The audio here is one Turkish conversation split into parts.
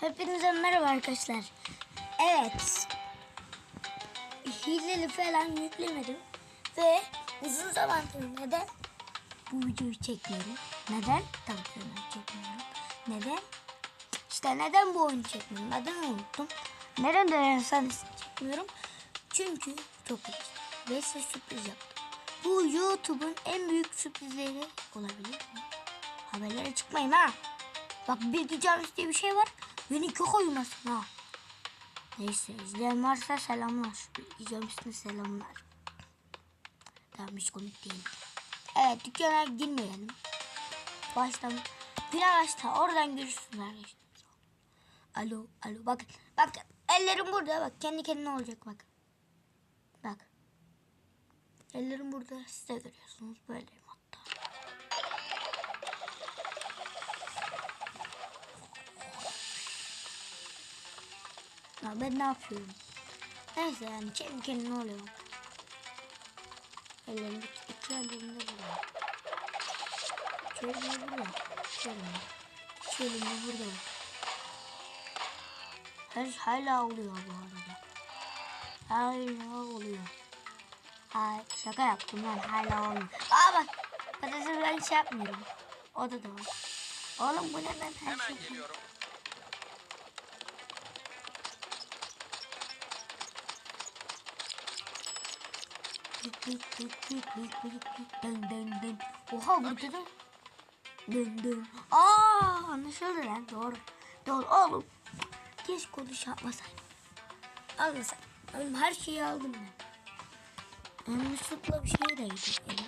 Hepinize merhaba arkadaşlar. Evet. Hileli falan yüklemedim. Ve uzun zamandır neden bu videoyu çekmiyorum? Neden? Ben çekmiyorum. Neden? İşte neden bu oyunu çekmiyorum? Neden unuttum? Neden de sen çekmiyorum? Çünkü çok iyi. Ve size sürpriz yaptım. Bu YouTube'un en büyük sürprizleri olabilir mi? Haberlere çıkmayın ha. Bak Bilgi Canlısı diye bir şey var. Beni çok uyumasın ha. Neyse izleyen varsa selamlar. Canlısı'na selamlar. Tamam hiç komik değil. Evet dükkana girmeyelim. Baştan final açta oradan görürsünüz arkadaşlar. Alo alo bakın bakın ellerim burada bak kendi kendine olacak bak. Bak. Ellerim burada siz de görüyorsunuz böyle hatta. Ya ben ne yapıyorum? Neyse yani kendi kendine oluyor. Ellerimde iki ellerimde burada. Elimde burada. İki elimde burada. Her hala oluyor bu arada. Hala oluyor. Ay şaka yaptım lan hala olmuyor. Aa bak patatesi ben şey yapmıyorum. O da da var. Oğlum bu ne lan her Hemen şey. geliyorum. Oha burada da. Dön dön. Aa anlaşıldı lan doğru. Doğru oğlum. Keşke konuş yapmasaydım. Almasaydım. Oğlum her şeyi aldım ben. Yanlışlıkla bir şey değdi elim.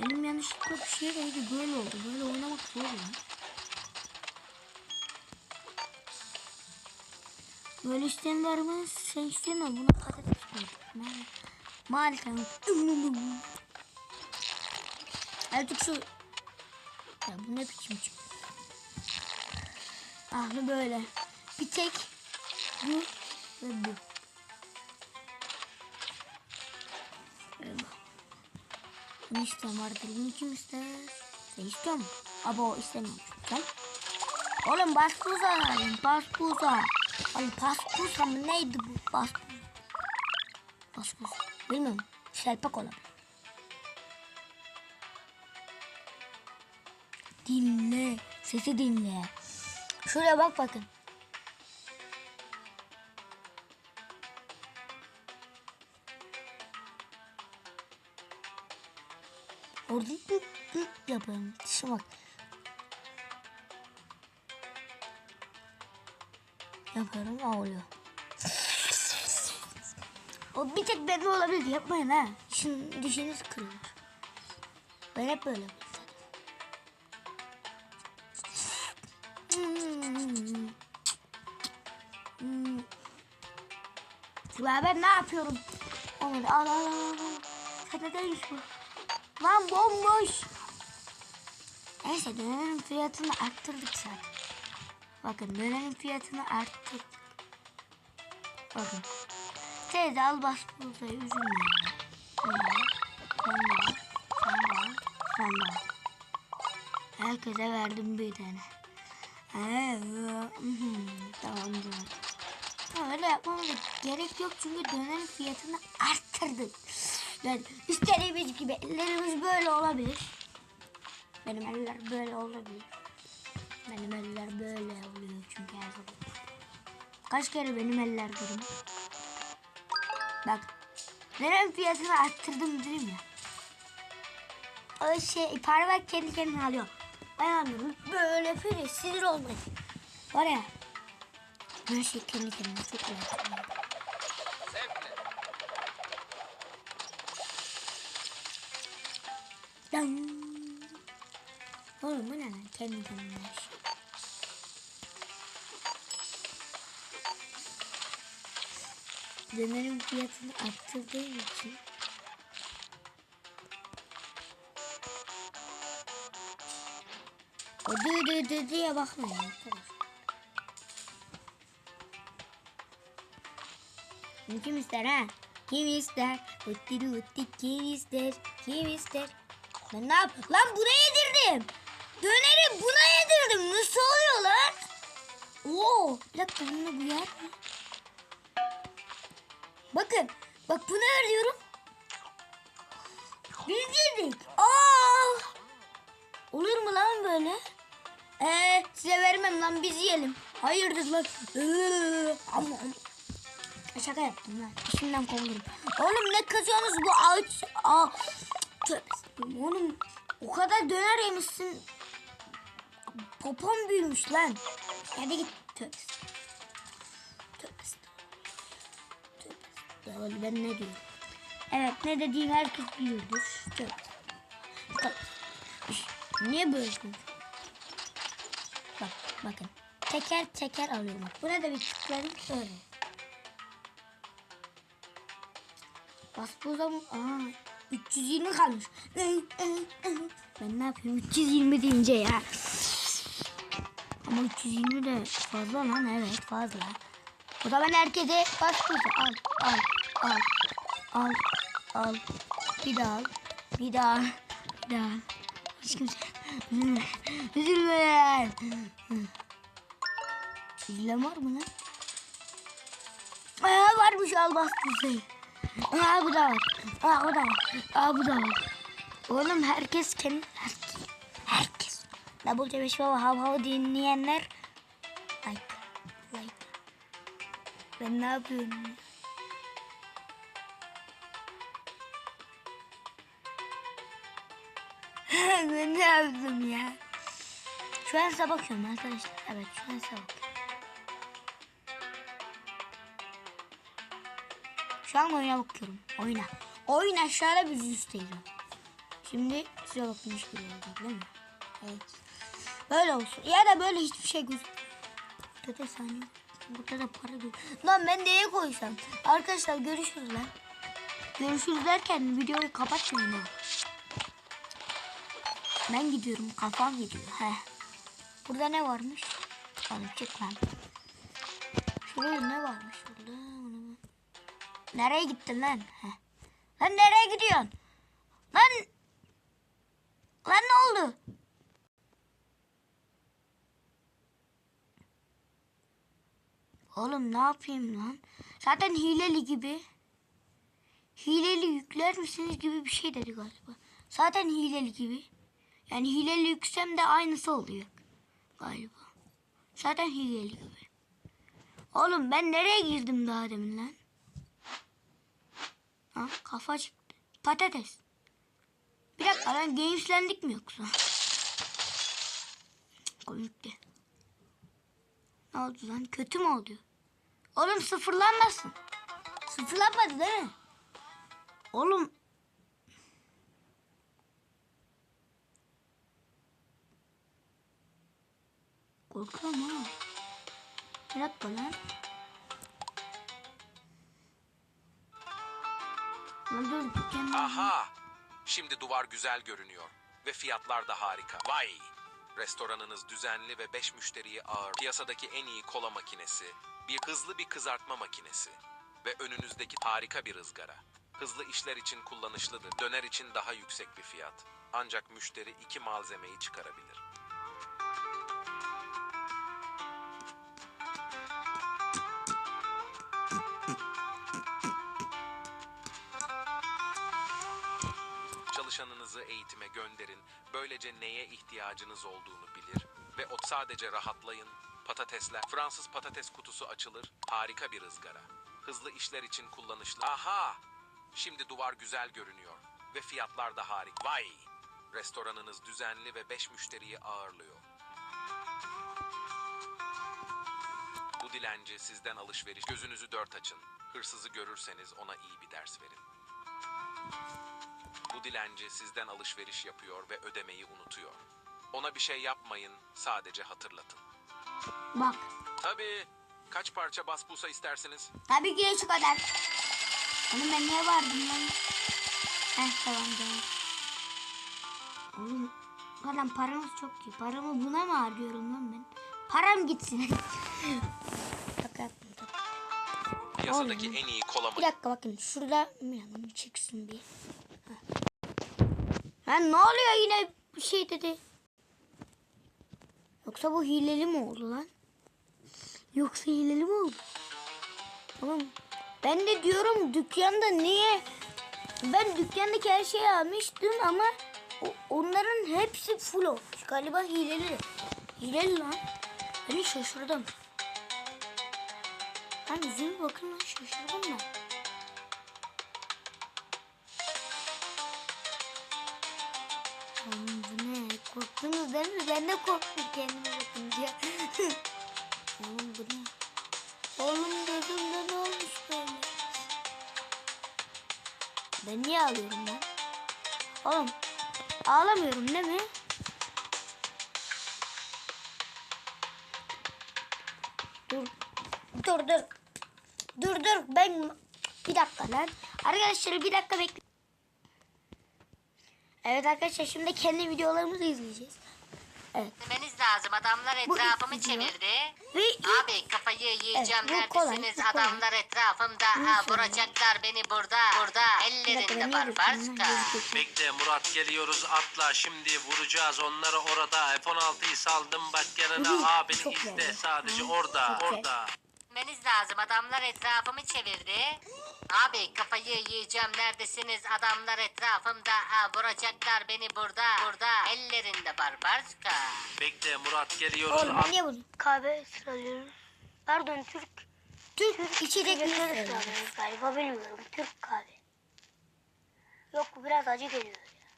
Elim yanlışlıkla bir şey değdi böyle oldu. Böyle oynamak zor ya. Böyle mı? Sen isteyen mi? Buna patates koyduk. Maalesef. Artık şu... Ya bu ne biçim çıktı? Ahlı böyle. Bir tek bu ve bu. Bunu isteyen vardır. Bunu kim ister? Sen istiyor musun? Aba o istemiyormuş. Sen? Oğlum baspuza alalım. Baspuza. Oğlum baspuza mı neydi bu? Baspuza. Baspuza. Bilmiyorum. Şelpak olabilir. Dinle. Sesi dinle. Şuraya bak bakın. Orada gık gık yapıyorum. Dişe bak. Yapıyorum ha oluyor. O bir tek bende olabilir. Yapmayın ha. Dişin, dişiniz kırılır. Ben hep böyle yapıyorum. Hmm. Hmm. Ya ben ne yapıyorum? Olmadı. Al al al. Sen ne değilmiş bu? Lan bomboş. Neyse dönerin fiyatını arttırdık zaten. Bakın dönerin fiyatını arttırdık. Bakın. Teyze al bas buradayı üzülme. Al. Sen de al. Sen de. Sen de. Herkese verdim bir tane. Ee, mhm, Tamamdır. Ama öyle yapmamıza gerek yok çünkü dönerin fiyatını arttırdık. Yani istediğimiz gibi ellerimiz böyle olabilir. Benim eller böyle olabilir. Benim eller böyle oluyor çünkü her zaman. Kaç kere benim eller durum. Bak. Dönem fiyatını arttırdım dedim ya. O şey parmak kendi kendine alıyor. Ben. Böyle böyle sinir olmayın. Var ya. Her şey kendi kendine çok önemli. Oğlum bu ne lan? Kendi kendine şey. Dönerin fiyatını arttırdığım için o dı dı dı diye bakmayın arkadaşlar. Bunu Kim ister ha? Kim ister? Utti utti kim ister? Kim ister? Ben ne yap? Lan bu ne yedirdim? Döneri buna yedirdim. Nasıl oluyor lan? Oo, bir dakika bununla bu yer? Bakın. Bak bunu arıyorum. Biz yedik. Aa! Olur mu lan böyle? Ee, size vermem lan biz yiyelim. Hayırdır lan? Ee, Şaka yaptım lan. İşimden kovulurum. Oğlum ne kazıyorsunuz bu ağaç? Aa, tövbe. Oğlum o kadar döner yemişsin. Popom büyümüş lan. Hadi git. Tövbe Estağfurullah. Ben ne diyorum? Evet ne dediğim herkes biliyordur. Estağfurullah. Niye böyle? Bak bakın. Teker teker alıyorum. Buna da bir tıklarım şöyle. Bas bu zaman. Aa, 320 kalmış. Ben ne yapayım 320 deyince ya. Ama 320 de fazla lan evet fazla. O zaman herkese bu al al al al al bir daha bir daha bir daha hiç kimse üzülme üzülen var mı lan? Aa, varmış al bas bu şey. Aa bu da var. Aa bu da var. Aa bu da var. Oğlum herkes kendi herkes. Herkes. Double C5 Baba hav hav dinleyenler like like. Ben ne yapıyorum ya? Yaptım ya? Şu an size bakıyorum arkadaşlar. Evet şu an size bakıyorum. Şu an oyuna bakıyorum. Oyna. Oyun aşağıda biz üstteyiz. Şimdi size bakmış gibi olacak değil mi? Evet. Böyle olsun. Ya da böyle hiçbir şey gözükmüyor. Burada da saniye. Burada da para değil. Lan ben neye koysam? Arkadaşlar görüşürüz lan. Görüşürüz derken videoyu kapatmayın. Ben gidiyorum. Kafam gidiyor. He. Burada ne varmış? Tamam çık lan. Şurada ne varmış burada? Nereye gittin lan? Heh. Lan nereye gidiyorsun? Lan Lan ne oldu? Oğlum ne yapayım lan? Zaten hileli gibi. Hileli yükler misiniz gibi bir şey dedi galiba. Zaten hileli gibi. Yani hileli yüksem de aynısı oluyor. Galiba. Zaten hileli gibi. Oğlum ben nereye girdim daha demin lan? Ha, kafa çıktı. Patates. Bir dakika lan gameslendik mi yoksa? Komikti. Ne oldu lan? Kötü mü oldu? Oğlum sıfırlanmasın. Sıfırlanmadı değil mi? Oğlum. Korkuyorum ha. Dur dükkanı. Aha! Şimdi duvar güzel görünüyor ve fiyatlar da harika. Vay! Restoranınız düzenli ve 5 müşteriyi ağır. Piyasadaki en iyi kola makinesi, bir hızlı bir kızartma makinesi ve önünüzdeki harika bir ızgara. Hızlı işler için kullanışlıdır. Döner için daha yüksek bir fiyat. Ancak müşteri iki malzemeyi çıkarabilir. Çalışanınızı eğitime gönderin. Böylece neye ihtiyacınız olduğunu bilir ve o sadece rahatlayın. Patatesler, Fransız patates kutusu açılır. Harika bir ızgara. Hızlı işler için kullanışlı. Aha! Şimdi duvar güzel görünüyor ve fiyatlar da harika. Vay! Restoranınız düzenli ve 5 müşteriyi ağırlıyor. Bu dilenci sizden alışveriş. Gözünüzü dört açın. Hırsızı görürseniz ona iyi bir ders verin. Bu dilenci sizden alışveriş yapıyor ve ödemeyi unutuyor. Ona bir şey yapmayın, sadece hatırlatın. Bak. Tabii. Kaç parça basbusa istersiniz? Tabii ki şu kadar. Oğlum ben niye vardım lan? Heh tamam tamam. Oğlum adam paramız çok iyi. Paramı buna mı harcıyorum lan ben? Param gitsin. Yaptım. Piyasadaki Oğlum. en iyi kola Bir dakika bakın şurada yanım çıksın bir. Ha. Ne oluyor yine bir şey dedi. Yoksa bu hileli mi oldu lan? Yoksa hileli mi oldu? Oğlum ben de diyorum dükkanda niye? Ben dükkandaki her şeyi almıştım ama onların hepsi full olmuş. Galiba hileli. Hileli lan. Ben şaşırdım. Ben yüzüme bakın lan şaşırdım ben. Oğlum bu ne? Korktunuz değil mi? Ben de korktum kendime bakınca. Oğlum bu ne? Oğlum gözümde ne olmuş böyle? Ben niye ağlıyorum lan? Oğlum ağlamıyorum değil mi? Dur. Dur dur. Dur dur ben bir dakika lan. Arkadaşlar bir dakika bekle. Evet arkadaşlar şimdi kendi videolarımızı izleyeceğiz. Evet. Demeniz lazım. Adamlar etrafımı çevirdi. Ve Abi kafayı yiyeceğim. Evet, bu kolay, Neredesiniz? bu kolay. Adamlar etrafımda. Ha, söyle. vuracaklar beni burada. Burada. Ellerinde barbarska. gözüküyorum? Bekle Murat geliyoruz atla şimdi vuracağız onları orada F-16'yı saldım bak Hı, yanına abini çok izle sadece orada çok orada. Demeniz lazım. Adamlar etrafımı çevirdi. Abi kafayı yiyeceğim. Neredesiniz? Adamlar etrafımda. Ha, vuracaklar beni burada. Burada. Ellerinde barbarska. Bekle Murat geliyoruz Oğlum niye bunu? Kahve sıralıyoruz. Pardon Türk. Türk içecekleri içecekleri sıralıyoruz galiba bilmiyorum. Türk kahve. Yok bu biraz acı geliyor ya.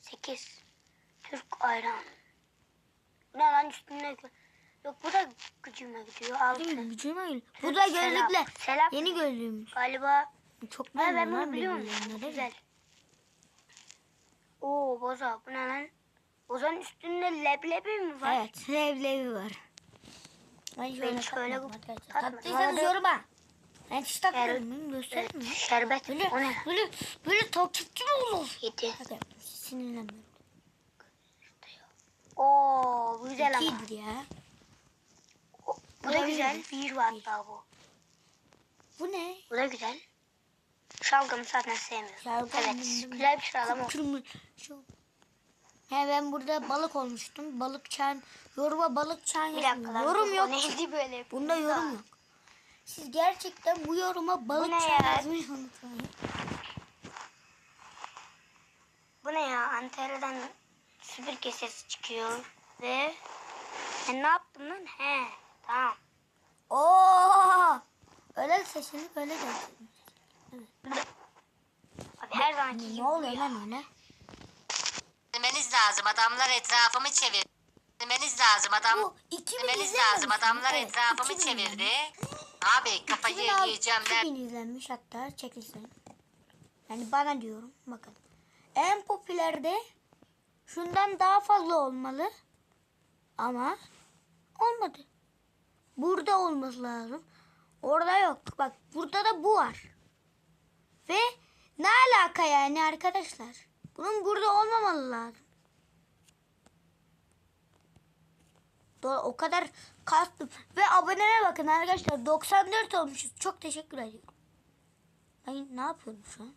Sekiz. Türk ayran. Bu ne lan üstünde? Yok bu da gücüme gidiyor. Altı. Değil mi? Gücüme geliyor. Bu da Selam. gözlükler. Selam. Yeni gözlüğümüz. Galiba. Çok ben memnun bunu biliyorum. Güzel. Oo boza. Bu ne lan? Bozanın üstünde leblebi mi var? Evet. Leblebi var. Ben şöyle Ben şöyle. Taktıysanız Arada- yoruma. Ben hiç takmıyorum. Evet. Göstereyim mi? Şerbet. Böyle, O ne? böyle, böyle takipçi mi olur? Yedi. Hadi sinirlenmiyorum. Oo güzel ama. İkidir ya. Bu da güzel. Bir var hatta bu. Bu ne? Bu da güzel. Şalgamı zaten sevmiyorum. Şalgam evet. bildim. Güzel bir. Kırmızı. Şu. He ben burada balık olmuştum. Balık çan. Yoruma balık çan Bir dakika yazmıyor. lan. Yorum bu yok. Neydi böyle? Bunda yorum yok. Siz gerçekten bu yoruma balık çan ya? yazmayı unutmayın. Bu ne ya? Antalya'dan süpürge sesi çıkıyor. Ve ben ne yaptım lan? He. Tamam. Oo! Öyle sesini böyle de. Abi her zamanki gibi Ne oluyor lan öyle? Demeniz lazım. Adamlar etrafımı çevirdi. Demeniz lazım. Adam Bu 2000 Demeniz lazım. Adamlar Evet, etrafımı 2000 çevirdi. izlenmiş. Abi kafayı 2006 yiyeceğim. Nerede? 2000 izlenmiş hatta çekilsin. Yani bana diyorum bakın. En popülerde şundan daha fazla olmalı. Ama olmadı. Burada olması lazım. Orada yok. Bak burada da bu var. Ve ne alaka yani arkadaşlar? Bunun burada olmamalı lazım. O kadar kastım. Ve aboneme bakın arkadaşlar. 94 olmuşuz. Çok teşekkür ediyorum. Ay ne yapıyorum şu an?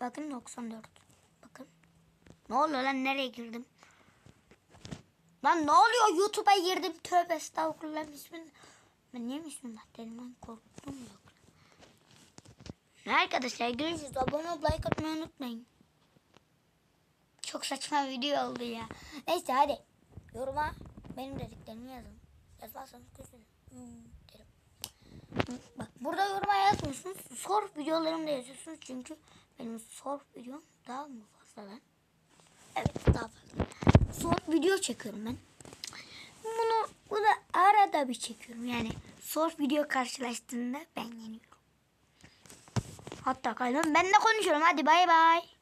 Bakın 94. Bakın. Ne oluyor lan nereye girdim? Lan ne oluyor YouTube'a girdim. Tövbe estağfurullah bismillah. Ben niye bismillah dedim lan korktum yok. Arkadaşlar görüşürüz. Abone olup like atmayı unutmayın. Çok saçma video oldu ya. Neyse hadi. Yoruma benim dediklerimi yazın. Yazmazsanız küsün. Hmm, derim. Bak burada yoruma yazmıyorsunuz. Sor videolarımda yazıyorsunuz. Çünkü benim sor videom daha mı fazla lan? Evet daha fazla. Sor video çekiyorum ben. Bunu, bunu arada bir çekiyorum. Yani sor video karşılaştığında ben yeniyorum. Hatta kalbim ben de konuşuyorum. Hadi bay bay.